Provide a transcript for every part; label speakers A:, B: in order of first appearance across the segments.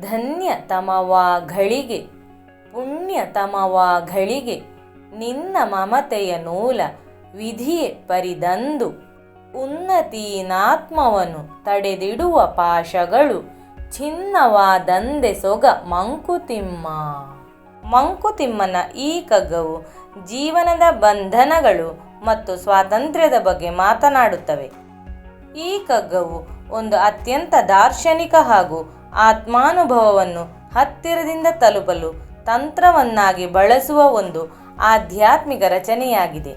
A: ಧನ್ಯ ತಮವಾ ಘಳಿಗೆ, ಪುಣ್ಯತಮವ ಘಳಿಗೆ, ನಿನ್ನ ಮಮತೆಯ ನೂಲ ವಿಧಿಯೇ ಪರಿದಂದು. ಉನ್ನತೀನಾತ್ಮವನ್ನು ತಡೆದಿಡುವ ಪಾಶಗಳು ಛಿನ್ನವಾದಂದೆ ಸೊಗ ಮಂಕುತಿಮ್ಮ. ಮಂಕುತಿಮ್ಮನ ಈ ಕಗ್ಗವು ಜೀವನದ ಬಂಧನಗಳು ಮತ್ತು ಸ್ವಾತಂತ್ರ್ಯದ ಬಗ್ಗೆ ಮಾತನಾಡುತ್ತವೆ. ಈ ಕಗ್ಗವು ಒಂದು ಅತ್ಯಂತ ದಾರ್ಶನಿಕ ಹಾಗೂ ಆತ್ಮಾನುಭವವನ್ನು ಹತ್ತಿರದಿಂದ ತಲುಪಲು ತಂತ್ರವನ್ನಾಗಿ ಬಳಸುವ ಒಂದು ಆಧ್ಯಾತ್ಮಿಕ ರಚನೆಯಾಗಿದೆ.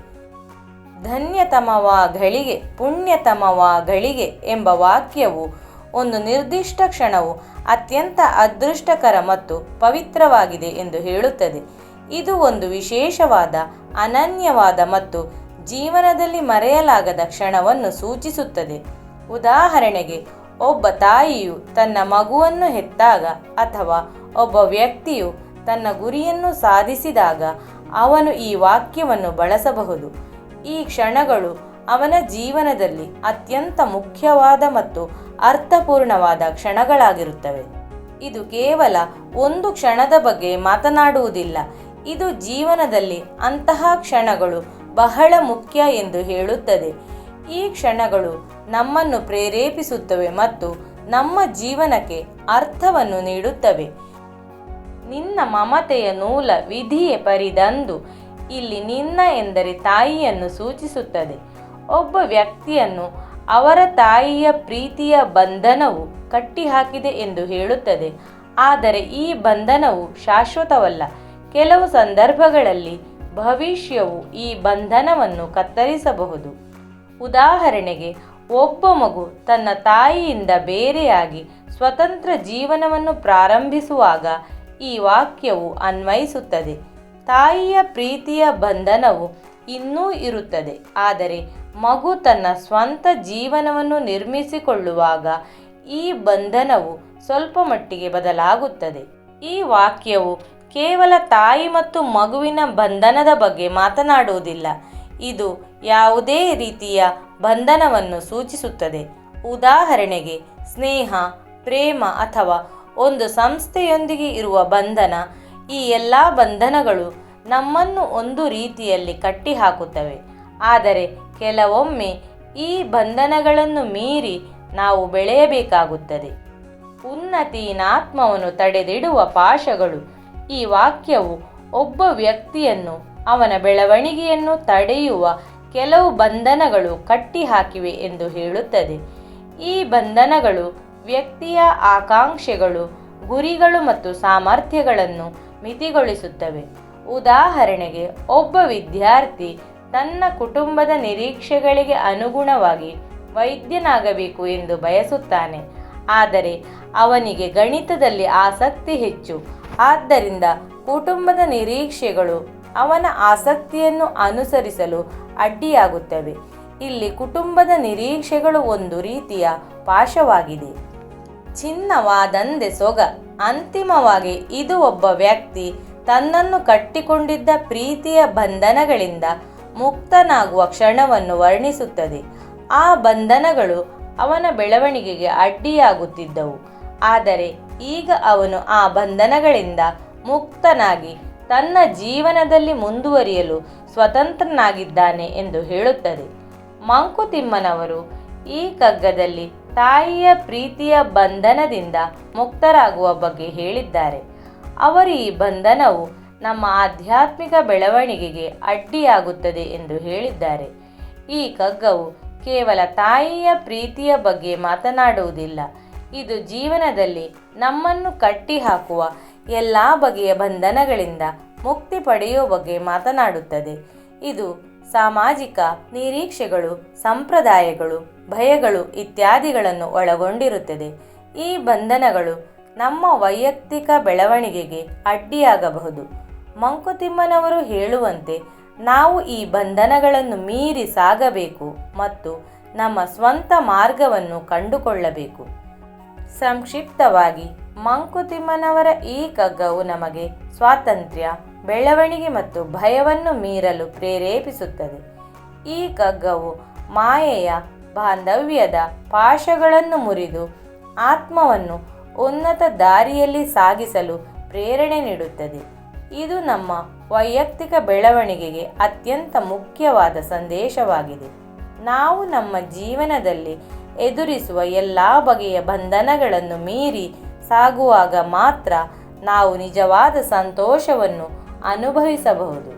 A: ಧನ್ಯತಮವಾ ಘಳಿಗೆ ಪುಣ್ಯತಮವಾ ಘಳಿಗೆ ಎಂಬ ವಾಕ್ಯವು ಒಂದು ನಿರ್ದಿಷ್ಟ ಕ್ಷಣವು ಅತ್ಯಂತ ಅದೃಷ್ಟಕರ ಮತ್ತು ಪವಿತ್ರವಾಗಿದೆ ಎಂದು ಹೇಳುತ್ತದೆ. ಇದು ಒಂದು ವಿಶೇಷವಾದ, ಅನನ್ಯವಾದ ಮತ್ತು ಜೀವನದಲ್ಲಿ ಮರೆಯಲಾಗದ ಕ್ಷಣವನ್ನು ಸೂಚಿಸುತ್ತದೆ. ಉದಾಹರಣೆಗೆ ಒಬ್ಬ ತಾಯಿಯು ತನ್ನ ಮಗುವನ್ನು ಹೆತ್ತಾಗ ಅಥವಾ ಒಬ್ಬ ವ್ಯಕ್ತಿಯು ತನ್ನ ಗುರಿಯನ್ನು ಸಾಧಿಸಿದಾಗ ಅವನು ಈ ವಾಕ್ಯವನ್ನು ಬಳಸಬಹುದು. ಈ ಕ್ಷಣಗಳು ಅವನ ಜೀವನದಲ್ಲಿ ಅತ್ಯಂತ ಮುಖ್ಯವಾದ ಮತ್ತು ಅರ್ಥಪೂರ್ಣವಾದ ಕ್ಷಣಗಳಾಗಿರುತ್ತವೆ. ಇದು ಕೇವಲ ಒಂದು ಕ್ಷಣದ ಬಗ್ಗೆ ಮಾತನಾಡುವುದಿಲ್ಲ. ಇದು ಜೀವನದಲ್ಲಿ ಅಂತಹ ಕ್ಷಣಗಳು ಬಹಳ ಮುಖ್ಯ ಎಂದು ಹೇಳುತ್ತದೆ. ಈ ಕ್ಷಣಗಳು ನಮ್ಮನ್ನು ಪ್ರೇರೇಪಿಸುತ್ತವೆ ಮತ್ತು ನಮ್ಮ ಜೀವನಕ್ಕೆ ಅರ್ಥವನ್ನು ನೀಡುತ್ತವೆ. ನಿನ್ನ ಮಮತೆಯ ನೂಲ ವಿಧಿಯೇ ಪರಿದಂದು ಇಲ್ಲಿ ನಿನ್ನ ಎಂದರೆ ತಾಯಿಯನ್ನು ಸೂಚಿಸುತ್ತದೆ. ಒಬ್ಬ ವ್ಯಕ್ತಿಯನ್ನು ಅವರ ತಾಯಿಯ ಪ್ರೀತಿಯ ಬಂಧನವು ಕಟ್ಟಿಹಾಕಿದೆ ಎಂದು ಹೇಳುತ್ತದೆ. ಆದರೆ ಈ ಬಂಧನವು ಶಾಶ್ವತವಲ್ಲ. ಕೆಲವು ಸಂದರ್ಭಗಳಲ್ಲಿ ಭವಿಷ್ಯವು ಈ ಬಂಧನವನ್ನು ಕತ್ತರಿಸಬಹುದು. ಉದಾಹರಣೆಗೆ, ಒಬ್ಬ ಮಗು ತನ್ನ ತಾಯಿಯಿಂದ ಬೇರೆಯಾಗಿ ಸ್ವತಂತ್ರ ಜೀವನವನ್ನು ಪ್ರಾರಂಭಿಸುವಾಗ ಈ ವಾಕ್ಯವು ಅನ್ವಯಿಸುತ್ತದೆ. ತಾಯಿಯ ಪ್ರೀತಿಯ ಬಂಧನವು ಇನ್ನೂ ಇರುತ್ತದೆ. ಆದರೆ ಮಗು ತನ್ನ ಸ್ವಂತ ಜೀವನವನ್ನು ನಿರ್ಮಿಸಿಕೊಳ್ಳುವಾಗ ಈ ಬಂಧನವು ಸ್ವಲ್ಪ ಮಟ್ಟಿಗೆ ಬದಲಾಗುತ್ತದೆ. ಈ ವಾಕ್ಯವು ಕೇವಲ ತಾಯಿ ಮತ್ತು ಮಗುವಿನ ಬಂಧನದ ಬಗ್ಗೆ ಮಾತನಾಡುವುದಿಲ್ಲ. ಇದು ಯಾವುದೇ ರೀತಿಯ ಬಂಧನವನ್ನು ಸೂಚಿಸುತ್ತದೆ. ಉದಾಹರಣೆಗೆ, ಸ್ನೇಹ, ಪ್ರೇಮ ಅಥವಾ ಒಂದು ಸಂಸ್ಥೆಯೊಂದಿಗೆ ಇರುವ ಬಂಧನ ಈ ಎಲ್ಲ ಬಂಧನಗಳು ನಮ್ಮನ್ನು ಒಂದು ರೀತಿಯಲ್ಲಿ ಕಟ್ಟಿಹಾಕುತ್ತವೆ. ಆದರೆ ಕೆಲವೊಮ್ಮೆ ಈ ಬಂಧನಗಳನ್ನು ಮೀರಿ ನಾವು ಬೆಳೆಯಬೇಕಾಗುತ್ತದೆ. ಉನ್ನತೀನಾತ್ಮವನ್ನು ತಡೆದಿಡುವ ಪಾಶಗಳು ಈ ವಾಕ್ಯವು ಒಬ್ಬ ವ್ಯಕ್ತಿಯನ್ನು ಅವನ ಬೆಳವಣಿಗೆಯನ್ನು ತಡೆಯುವ ಕೆಲವು ಬಂಧನಗಳು ಕಟ್ಟಿಹಾಕಿವೆ ಎಂದು ಹೇಳುತ್ತದೆ. ಈ ಬಂಧನಗಳು ವ್ಯಕ್ತಿಯ ಆಕಾಂಕ್ಷೆಗಳು, ಗುರಿಗಳು ಮತ್ತು ಸಾಮರ್ಥ್ಯಗಳನ್ನು ಮಿತಿಗೊಳಿಸುತ್ತವೆ. ಉದಾಹರಣೆಗೆ, ಒಬ್ಬ ವಿದ್ಯಾರ್ಥಿ ತನ್ನ ಕುಟುಂಬದ ನಿರೀಕ್ಷೆಗಳಿಗೆ ಅನುಗುಣವಾಗಿ ವೈದ್ಯನಾಗಬೇಕು ಎಂದು ಬಯಸುತ್ತಾನೆ. ಆದರೆ ಅವನಿಗೆ ಗಣಿತದಲ್ಲಿ ಆಸಕ್ತಿ ಹೆಚ್ಚು. ಆದ್ದರಿಂದ ಕುಟುಂಬದ ನಿರೀಕ್ಷೆಗಳು ಅವನ ಆಸಕ್ತಿಯನ್ನು ಅನುಸರಿಸಲು ಅಡ್ಡಿಯಾಗುತ್ತವೆ. ಇಲ್ಲಿ ಕುಟುಂಬದ ನಿರೀಕ್ಷೆಗಳು ಒಂದು ರೀತಿಯ ಪಾಶವಾಗಿದೆ. ಚಿನ್ನವಾದಂದೆ ಸೊಗ. ಅಂತಿಮವಾಗಿ ಇದು ಒಬ್ಬ ವ್ಯಕ್ತಿ ತನ್ನನ್ನು ಕಟ್ಟಿಕೊಂಡಿದ್ದ ಪ್ರೀತಿಯ ಬಂಧನಗಳಿಂದ ಮುಕ್ತನಾಗುವ ಕ್ಷಣವನ್ನು ವರ್ಣಿಸುತ್ತದೆ. ಆ ಬಂಧನಗಳು ಅವನ ಬೆಳವಣಿಗೆಗೆ ಅಡ್ಡಿಯಾಗುತ್ತಿದ್ದವು. ಆದರೆ ಈಗ ಅವನು ಆ ಬಂಧನಗಳಿಂದ ಮುಕ್ತನಾಗಿ ತನ್ನ ಜೀವನದಲ್ಲಿ ಮುಂದುವರಿಯಲು ಸ್ವತಂತ್ರನಾಗಿದ್ದಾನೆ ಎಂದು ಹೇಳುತ್ತದೆ. ಮಂಕುತಿಮ್ಮನವರು ಈ ಕಗ್ಗದಲ್ಲಿ ತಾಯಿಯ ಪ್ರೀತಿಯ ಬಂಧನದಿಂದ ಮುಕ್ತರಾಗುವ ಬಗ್ಗೆ ಹೇಳಿದ್ದಾರೆ. ಅವರು ಈ ಬಂಧನವು ನಮ್ಮ ಆಧ್ಯಾತ್ಮಿಕ ಬೆಳವಣಿಗೆಗೆ ಅಡ್ಡಿಯಾಗುತ್ತದೆ ಎಂದು ಹೇಳಿದ್ದಾರೆ. ಈ ಕಗ್ಗವು ಕೇವಲ ತಾಯಿಯ ಪ್ರೀತಿಯ ಬಗ್ಗೆ ಮಾತನಾಡುವುದಿಲ್ಲ. ಇದು ಜೀವನದಲ್ಲಿ ನಮ್ಮನ್ನು ಕಟ್ಟಿಹಾಕುವ ಎಲ್ಲ ಬಗೆಯ ಬಂಧನಗಳಿಂದ ಮುಕ್ತಿ ಪಡೆಯುವ ಬಗ್ಗೆ ಮಾತನಾಡುತ್ತದೆ. ಇದು ಸಾಮಾಜಿಕ ನಿರೀಕ್ಷೆಗಳು, ಸಂಪ್ರದಾಯಗಳು, ಭಯಗಳು ಇತ್ಯಾದಿಗಳನ್ನು ಒಳಗೊಂಡಿರುತ್ತದೆ. ಈ ಬಂಧನಗಳು ನಮ್ಮ ವೈಯಕ್ತಿಕ ಬೆಳವಣಿಗೆಗೆ ಅಡ್ಡಿಯಾಗಬಹುದು. ಮಂಕುತಿಮ್ಮನವರು ಹೇಳುವಂತೆ, ನಾವು ಈ ಬಂಧನಗಳನ್ನು ಮೀರಿ ಸಾಗಬೇಕು ಮತ್ತು ನಮ್ಮ ಸ್ವಂತ ಮಾರ್ಗವನ್ನು ಕಂಡುಕೊಳ್ಳಬೇಕು. ಸಂಕ್ಷಿಪ್ತವಾಗಿ, ಮಂಕುತಿಮ್ಮನವರ ಈ ಕಗ್ಗವು ನಮಗೆ ಸ್ವಾತಂತ್ರ್ಯ ಬೆಳವಣಿಗೆ ಮತ್ತು ಭಯವನ್ನು ಮೀರಲು ಪ್ರೇರೇಪಿಸುತ್ತದೆ. ಈ ಕಗ್ಗವು ಮಾಯೆಯ ಬಾಂಧವ್ಯದ ಪಾಶಗಳನ್ನು ಮುರಿದು ಆತ್ಮವನ್ನು ಉನ್ನತ ದಾರಿಯಲ್ಲಿ ಸಾಗಿಸಲು ಪ್ರೇರಣೆ ನೀಡುತ್ತದೆ. ಇದು ನಮ್ಮ ವೈಯಕ್ತಿಕ ಬೆಳವಣಿಗೆಗೆ ಅತ್ಯಂತ ಮುಖ್ಯವಾದ ಸಂದೇಶವಾಗಿದೆ. ನಾವು ನಮ್ಮ ಜೀವನದಲ್ಲಿ ಎದುರಿಸುವ ಎಲ್ಲ ಬಗೆಯ ಬಂಧನಗಳನ್ನು ಮೀರಿ ಸಾಗುವಾಗ ಮಾತ್ರ ನಾವು ನಿಜವಾದ ಸಂತೋಷವನ್ನು ಅನುಭವಿಸಬಹುದು